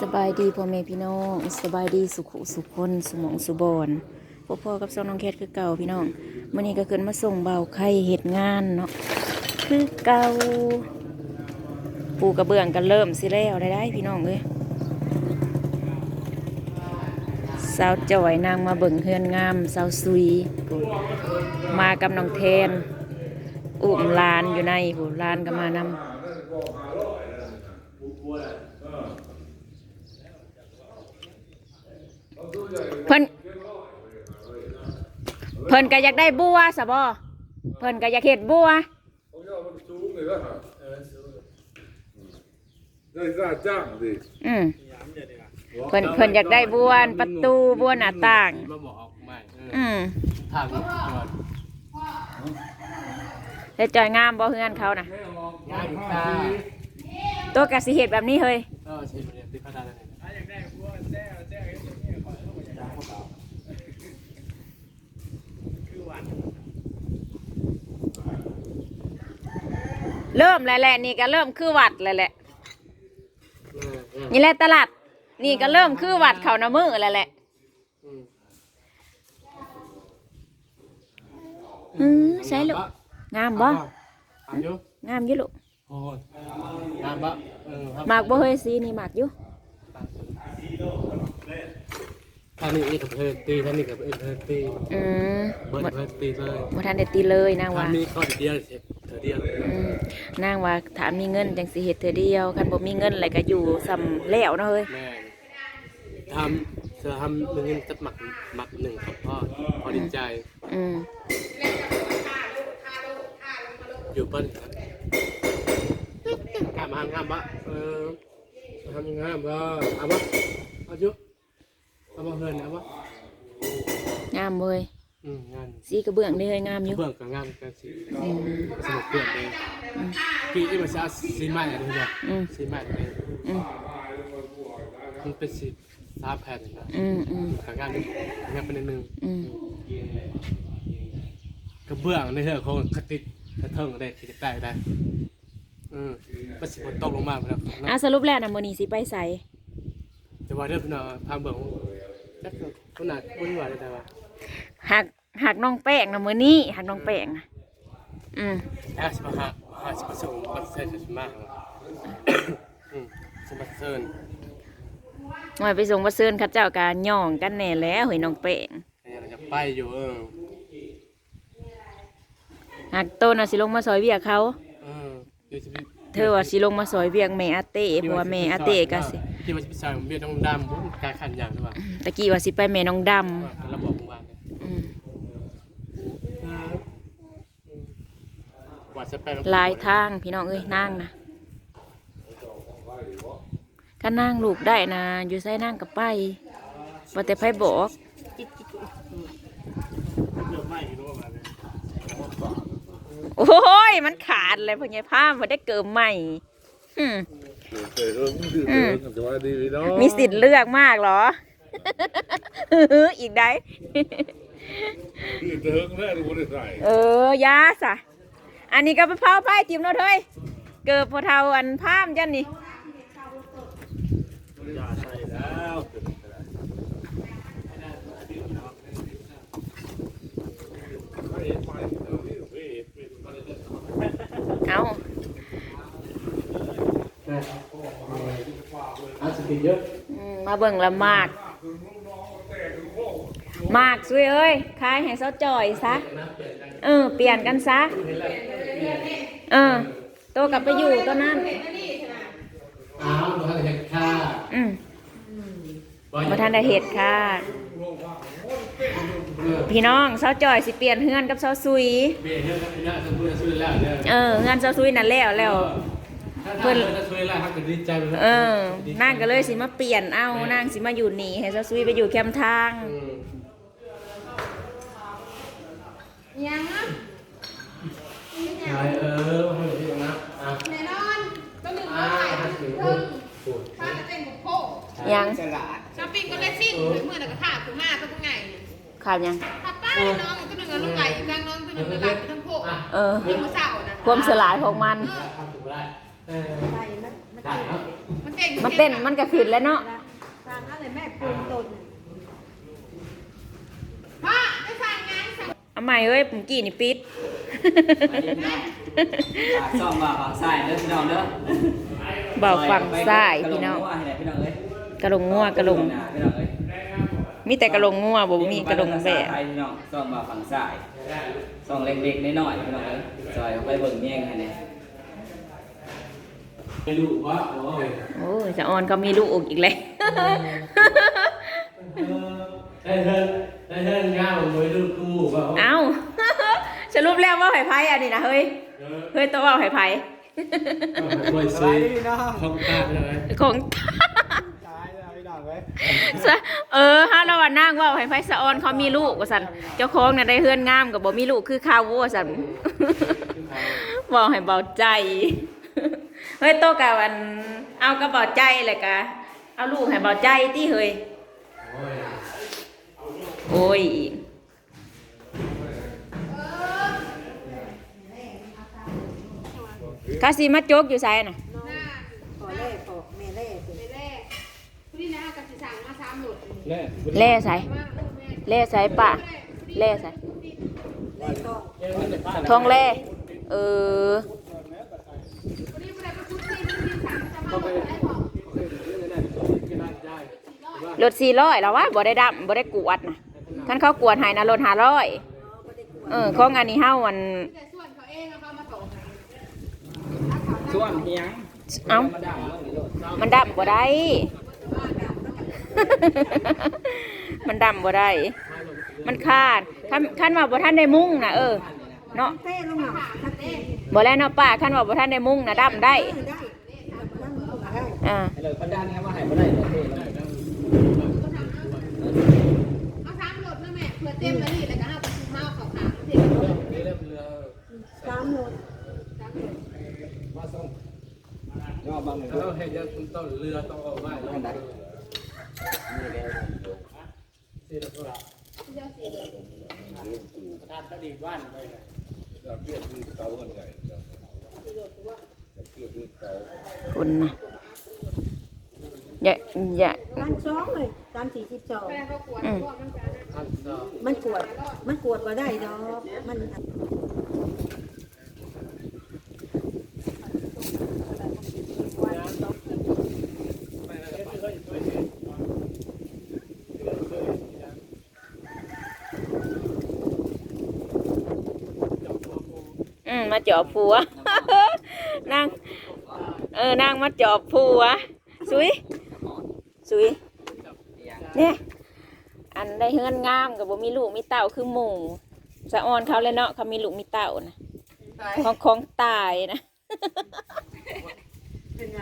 สบายดีพ่อแม่พี่น้องสบายดีสุขสุขคนสมองสุบอนพ่อพ่อกับซองน้องแคทคือเก่าพี่น้องเมื่อนี้ก็ขึ้นมาส่งเบาไข่เหตุงานเนาะคือเก่าปูกระเบื้องกันเริ่มสิแล้วได้ได้พี่น้องเอ้ยสาวจ่อยนางมาเบิ่งเฮือนงามสาวซุย มากับน้องแทนอุ้มลานอยู่ในผู้ลานก็มานำ เพิ่นเพิ่นก็อยากได้บัวสะบ่เพิ่นก็อยากเฮ็ดบัวผมยอดมันสูงเลยว่าได้ค่าจ้างดิอืมเพิ่นเพิ่นอยากได้บัวประตูบัวหน้าต่างมาบอกไม่เอออืมถามก่อนแล้วจอยงามบ่เฮือนเขาน่ะงานตาตัวกะสิเฮ็ดแบบนี้เฮ้ยก็ใช้เรียนติดพัฒนาเลย เริ่มแล้วแหละนี่ก็เริ่มคือวัดแล้วแหละเออเออนี่แหละตลาด นี่ก็เริ่มคือวัดเขานะมือแล้วแหละอืมอือใช่ลูกงามบ่ถามอยู่งามอยู่ลูกโอ้ยงานบะเออครับมากบ่เฮ้ยสีนี่มากอยู่ท่านนี้อีกกับเพื่อนตีท่านนี้กับเพื่อนตีอืมเบิร์ดเพื่อนตีเลยบ่ทันได้ตีเลยนางท่าว่านนี้ก็เดียวเสร็จเธอเดียวอืม นางว่าถามมีเงินจังสิเฮ็ดเธอเดียวคันบ่มีเงินอะไรก็อยู่ซ้ำแล้วเนาะเฮ้ยแม่ทำจะทำเงินจะหมักหมักหนึ่งครับพ่อพอดีใจ อืมอยู่เปิ้ลครับงามงามงามบะเออทำงามบะเอาบะเอาจุเอาบะเฮินเอาบะงามเว้ย อืมงานสีกระเบื้องนี่เฮ้ยงามอยู่ เบื้องกับงานกันสิอืมสนุกเปลี่ยนเลยกี่ที่มันจะสีใหม่อะไรเนี่ยอืม สีใหม่เลยอืมมันเป็นสีสามแผ่นนะอืมอืมกับงานงานเป็นหนึ่งอืมกระเบื้องในเรื่องของกระติดกระเทิงได้ที่จะได้ได้อืมมันสิบตกลงมาแล้วอะสรุปแล้วน่ะมื้อนี้สิไปไสแต่ว่าเรื่องพี่น้องทางเบื้องจักคนหนักคนหวานได้ว่าหัก หักน้องแป้งน่ะมื้อนี้หักน้องแป้งน่ะอืมห้าสิบห้าห้าสิบสองบัตรเซนสิบมากอืมสมัครเซินหน่อยไปส่งบ่เซินเขาเจ้าก็ย่องกันแน่แล้วเฮ้ยน้องแป้งอยากจะไปอยู่เออหักโตน่ะสิลงมาซอยเวียกเขาเออเดี๋ยวจะไปเธอว่าสิลงมาซอยเวียกแม่อาเต้เพราะว่าแม่อาเต้ก็สิที่ว่าจะไปใส่เบียดดำๆผมกายขันอย่างหรือเปล่าตะกี้ว่าสิไปแม่น้องดำระบบวางเนี่ย อืม วัดสเปน หลายทางพี่น้องเอ้ยนางน่ะถ้านางลูกได้นะอยู่ไสนางก็ไปบ่แต่ไผบอกโอ้ย มันขาดเลยพ่อใหญ่พามพอได้เกิมใหม่อืมเกิดเรื่องดื้อเรื่องสวัสดีพี่น้องมีสิทธิ์เลือกมากเหรอ อีกได้ดื้อเถิงแม่ดูได้ใส่เออยาสะ อันนี้ก็ไปเผาไผ่จิ้มเนาะเฮ้ยเกิดพอเทาอันพามจันนี่ยาใส่แล้วเอาอาจจะเป็นเยอะอืมมาเบิ่งละมาก มากซุยเอ้ยขายให้เซาจ่อยซะ เออ เปลี่ยนกันซะ เออโตกลับไปอยู่ตัวนั้น อ้าวท่านเห็นค่าอืมมาทันได้เห็ดค่ะพี่น้องเซาจ่อยสิเปลี่ยนเฮือนกับเซาซุย เบียร์เยอะครับพี่น้าสมบูรณ์ซื้อแล้วเนี่ยเออเฮือนเซาซุยนั่นแล้วแล้วเพื่อนถ้าซื้อแล้วถ้าเกิดดีใจเออนางก็เลยสิมาเปลี่ยนเอานางสิมาอยู่นี่ให้เซาซุยไปอยู่แคมป์ทางยังนะใช่เออ ยังช้อปปิ้งก็เลยสิ้นถึงเมื่อแต่ก็ขาดถึงมาตัวไงขาดยัง ขาดป้าน้องตัวหนึ่งก็ลูกไหลอีกครั้งน้องตัวหนึ่งก็ไหลไปทั้งโคเออ ยังมือเสานะความสลายของมัน ทำถูกได้เออได้ครับมันเต็ก่งมันเต้นมันก็ขึ้นแล้วเนาะทางอะไรแม่ปูนตนพ่อไปสั่งงานสั่งเอาใหม่เอ้ยผมกี่นี่ปิดซ่อมบ่าวใส่เด้อพี่น้องเด้อเบาฝั่งซ้ายพี่น้องว่าให้ไหนพี่น้องเอ้ย กระลงงัวกระลงพี่น้องเอ้ยมีแต่กระลงงัวบ่มีกระลงแบะไทยพี่น้องซ่อมบ่าวฝั่งซ้ายซ่อมเล็กๆน้อยๆพี่น้องเอ้ยซอยเอาไปเบิ่งเมียงให้แหน่ไม่รู้ว่าโอ้ยโอ้ยจะออนเขามีลูกอีกแล้วได้เฮิร์นได้เฮิร์นง่ายมวยลูกกูว่าเอ้าสรุปแล้วว่าไผ่ไผ่อันนี้นะเฮ้ย เฮ้ยตัวว่าไผ่ไผ่มวยซื้อของตา ไปเลยของเออฮะเราว่านั่งว่าไผ่ไผ่สะออนเขามีลูกว่าสันเจ้าของน่ะได้เฮือนงามกับบ่มีลูกคือข้าวว่าสันบอกให้เบาใจ เฮ้ยโตกับอัน เอากระเบาใจเลยกะ เอาลูกให้เบาใจที่เฮ้ยโอ้ยกาสีมาโจกอยู่ไสน่ะ หน้า ขอแล่ขอแม่แล่ ไปแรกผู้นี้นะ กับสิสั่งมาสามหลุดแน่แล่ไสมาลูกแม่แล่ไสป่ะแล่ไสแล่ก็ทองแล่เออผู้นี้ผู้ใดก็ชุดซีผู้นี้สั่งจะมาบอกได้บอกรถสี่ร้อยแล้ววะบ่ได้ดำบ่ได้กวดนะท่านเขากวดให้นะรถห้าร้อยเออของอันนี้เฮามันแต่ส่วนเขาเองเขามาส่งให้ส่วนเฮียงเอ้ามาดังเรื่องนี้โลดมันดำบ่ได้ มันดำบ่ได้ มันขาดคันคันว่าบ่ทันได้มุ่งนะเออ เนาะเต้ลงมาทักทีบ่แล้วเนาะป้าคันว่าบ่ทันได้มุ่งนะดำได้ ได้นั่งลงมาได้อ่าให้เลยประดานครับว่าให้บ่ได้เลยเท่แล้วเอาสามหลุดนะแม่เพื่อเต็มแล้วนี่แล้วก็ห้าประชุมห้าเขาขางเด็กสามโลย่อบางหนึ่งเราเห็นยังต้องเรือต้องเอาไว้แล้วกันได้เสียตัวละทานตะดีบ้านไปจะเปลี่ยนคือเตากันใหญ่จะเปลี่ยนคือเตาคุณนะอย่าอย่าการสองเลยการสี่สิบสองแม่เขากวดพวกมันจะท่านก็มันกวด มันกวดว่าได้ดอกมัน อืมมาจอบผัวนั่งเออนั่งมาจอบผัวสุยสุยเนี่ยอันได้เฮือนงามกับบ่มีลูกมีเต่าคือหมู่สะออนเขาเลยเนาะเขามีลูกมีเต่านะของของตายนะเป็นไง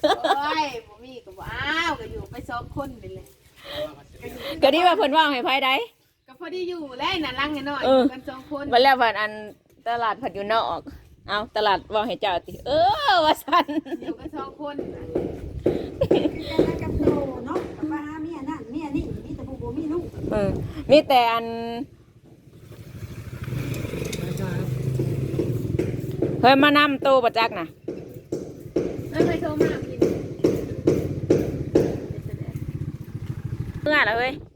โอ้ยผมมีกับอ้าวก็อยู่ไปสองคนไปเลยก็นี่ว่าเพิ่นว่าให้ไผได้ก็ พอดีอยู่แล้วน่ะลังไงหน่อยเออกันสองคนวันแล้ววันอันตลาดผัดอยู่นอก เอาตลาดว่าให้เจ้าติ เออว่าซั่นอยู่กันสองคนกันกับโตเนาะกับมาหาเมียนั่นเมียนี่มีแต่ผู้บ่มีลูกเออมีแต่อันเฮ้ยมานำโตประจักษ์นะไม่เคยโทรมากินเมื่อแล้วเฮ้ยได้แบบบอก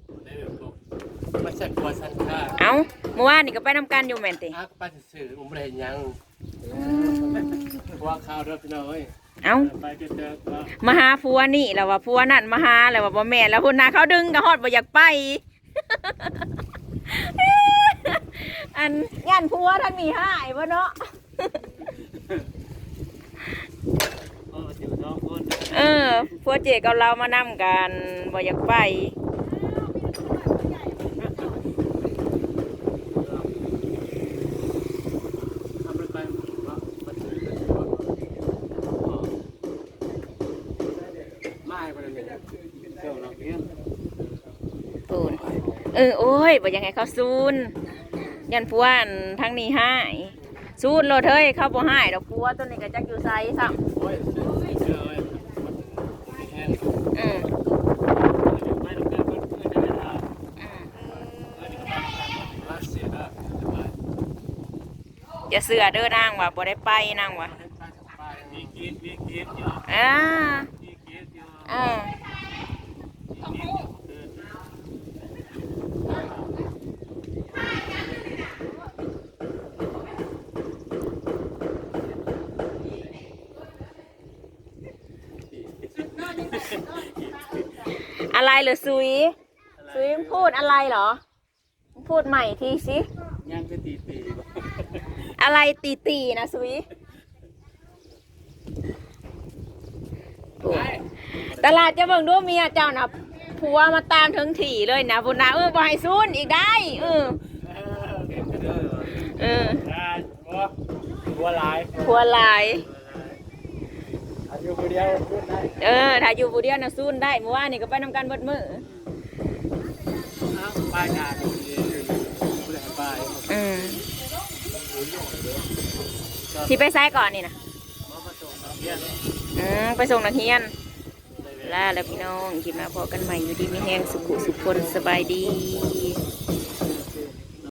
ไม่ใช่กลัวสันค่าเอาเมื่อวานนี่ก็ไปนำกันอยู่แม่นติอักป้าสื่อผมไม่ได้ยังว่าข้าวด้วยพี่น้อยเอาไปเจอเจอว่ามาหาผัวนี่แล้วว่าผัวนั่นมาหาแล้วว่าบ่แม่นแล้วพุ่นนาเขาดึงก็ฮอดบ่อยากไป อันงานผัวทางนี้หายบ่เนาะอยู่สองคน เออพวกเจกับเรามานำกันบ่อยากไป ทำไปไปว่าป้าสื่อไม่ไปเลยเจ้าเราเพี้ยน ปูน เออโอ้ยบ่อยังไงเขาซูนยันพวนทางนี้ให้ซูนโลดเฮ้ยเขาบ่ให้ดอกปัวตัวนี้ก็จักอยู่ไซซ้โอ้ยเชื่อเชื่อเลยแห้งำอืมไม่ต้องการมันคือจะได้ทำอืมรัสเซียนะสบายอย่าเสือเด้อนางว่ะบ่ได้ไปนางว่ะมีกินมีกินอ่าอ่า อะไรเหรอซุยซุยมึงพูดอะไรเหรอมึงพูดใหม่ทีสิย่างก็ตีตีอะไรตีตีๆนะซุยโอ้ยตลาดจะเบิ่งดูเมียเจ้านะผัวมาตามถึงถี่เลยนะบุญนะเออบ่ให้ซุนอีกได้เออเออหัวลายผัวหลาย อายุคนเดียวพูดได้เออถ้าอยู่ผู้เดียวนะซุนได้เมื่อวานนี่ก็ไปนำกันเบิดมือป้ายงานอยู่ดีผู้ใดป้ายอืมที่ไปซ้ายก่อนนี่นะอืมไปส่งนักเรียนลาแล้วพี่น้องคลิปหน้าพอกันใหม่อยู่ดีมีแห้งสุขุสุขคนสบายดี